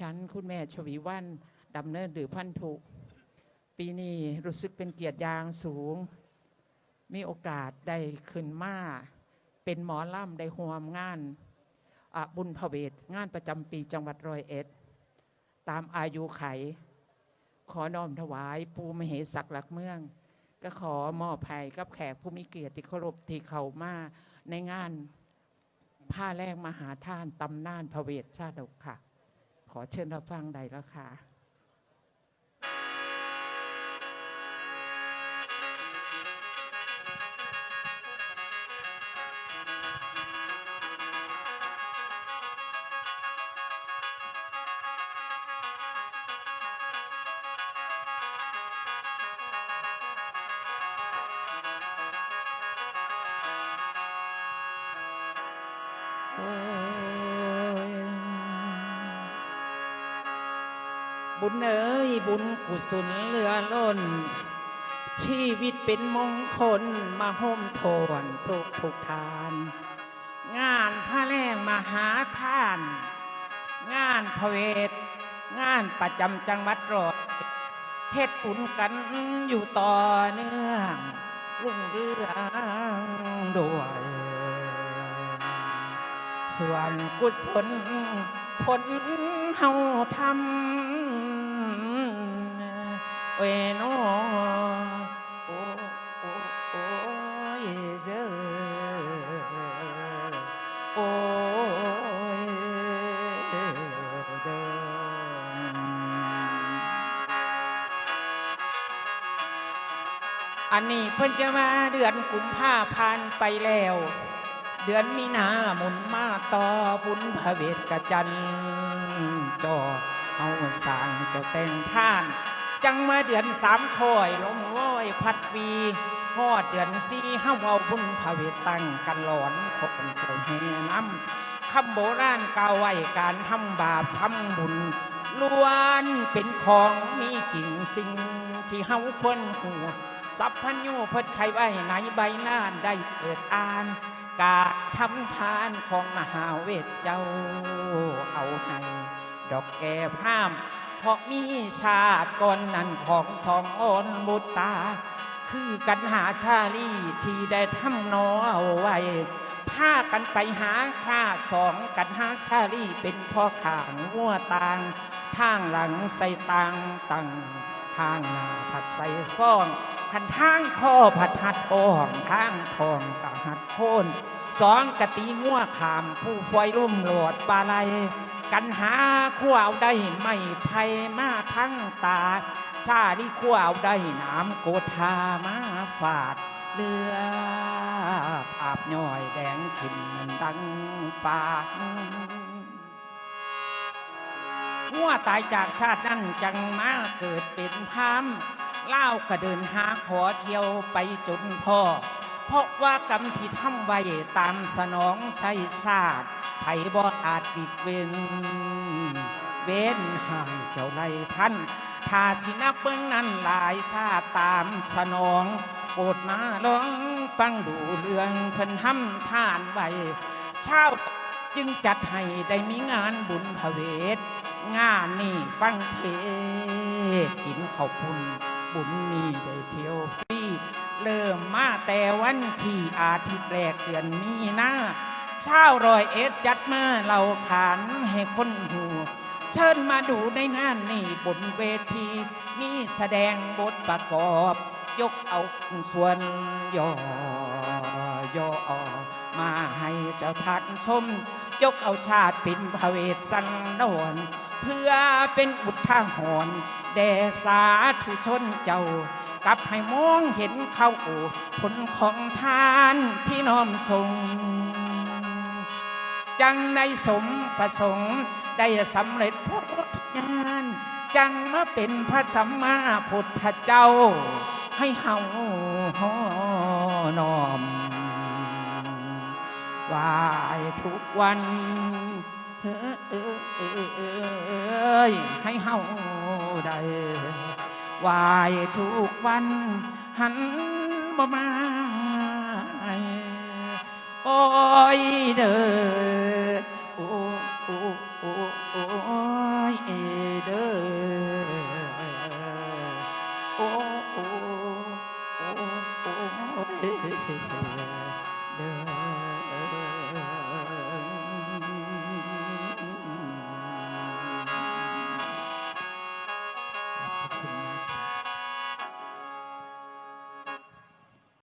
ฉันคุณแม่ชวีวันดำเนินหรือพันธุ ปีนี้รู้สึกเป็นเกียรติยางสูง มีโอกาสได้ขึ้นมาเป็นหมอล่ำได้หวมงานบุญพระเวทงานประจำปีจังหวัดร้อยเอ็ด ตามอายุไข ขอน้อมถวาย ปูมเหศักหลักเมือง ก็ขอมอบภัยกับแขกผู้มีเกียรติเคารพที่เขามาในงานผ้าแรกมหาท่านตำนานพระเวทชาดกค่ะ ขอเชิญรับฟังใดแล้วค่ะ บุญเอ๋ยบุญกุศลเหลือล้น ชีวิตเป็นมงคลมาห่มโทนทุกทุกทาน งานพระแรงมหาท่าน งานพระเวท งานประจำจังหวัดรอยเอ็ดเฮ็ดบุญกันอยู่ต่อเนื่องรุ่งเรืองด้วย ส่วนกุศลผลเฮาทำเวโนโอ้โอ้โอ้ยเด้อโอ้ยเด้ออันนี้เพิ่นจะมาเดือนกุมภาพันธ์ไปแล้ว เดือนมีนาหมุนมาต่อบุญพระเวทกระจันจอเอาสร้างเจ้าแต่งท่าน จังมาเดือนสามคอยลมว้อยพัดวีฮอดเดือนสี่ห้าเอาบุญพระเวทตั้งกันหลอนพบกันเจ้าแห่น้ำคำโบราณกล่าวไว้การทำบาปทำบุญ ล้วนเป็นของมีกิ่งสิ่งที่เฮาควรหูสัพพัญญูเพิดไขไว้ในใบหน้าได้เปิดอ่าน กาทำทานของมหาเวทเจ้าเอาให้ดอกแก้พร่าม เพราะมีชาติก่อนนั้นของสองอนบุตตา คือกันหาชาลีที่ได้ทำนอเอาไว้ พากันไปหาข้าสองกันหาชาลีเป็นพ่อข่างวัวตางทางหลังใส่ตังตังทางหน้าผัดใส่ซ่องขันทางข้อผัดหัดโอ่องทางทองกะหัดโคนสองกะตีงัวขามผู้ฟอยลุ่มโหลดปลาไหลกันหาขั้วเอาได้ไม่ไพ่มาทั้งตาชาลีขั้วเอาได้น้ำโกธามาฝาด เลือดอาบย่อยแดงขิมมันดังปากงัวตายจากชาตินั้นจังมาเกิดเป็นพามเล่าวก็เดินหาขอเที่ยวไปจนพ่อ เพราะว่ากรรมที่ทำไว้ตามสนองใช้ชาติไผบ่อาจดิกเว้นเว้นใหายเจ้าไล่ท่านถ้าสินับเบื้องนั้นหลายชาติตามสนอง โปรดมาลองฟังดูเรื่องเพิ่นทำทานไว้เช้าจึงจัดให้ได้มีงานบุญพระเวท งานนี่ฟังเทศกินข้าวปุ้นบุญนี่ได้เที่ยวฟรีเริ่มมาแต่วันที่อาทิตย์แรกเดือนมีนาเช้ารอยเอ็ดจัดมาเราขานให้คนหูเชิญมาดูในงานนี่บนเวที มีแสดงบทประกอบ ยกเอาส่วนย่อย่อมาให้เจ้าทันชม ยกเอาชาติป็นพระเวทสันดรเพื่อเป็นอุทาหรณ์แด่สาธุชนเจ้า กลับให้มองเห็นเข้าผลของทานที่น้อมส่งจังได้สมประสงค์ได้สำเร็จพุทธญาณจังมาเป็นพระสัมมาพุทธเจ้า ให้เฮาฮอนอมไหวายทุกวันเอ้อเอ้อเอ้อเอ้ยให้เฮาได้ไหวายทุกวัน หันบ่มาโอ้ยเด้อ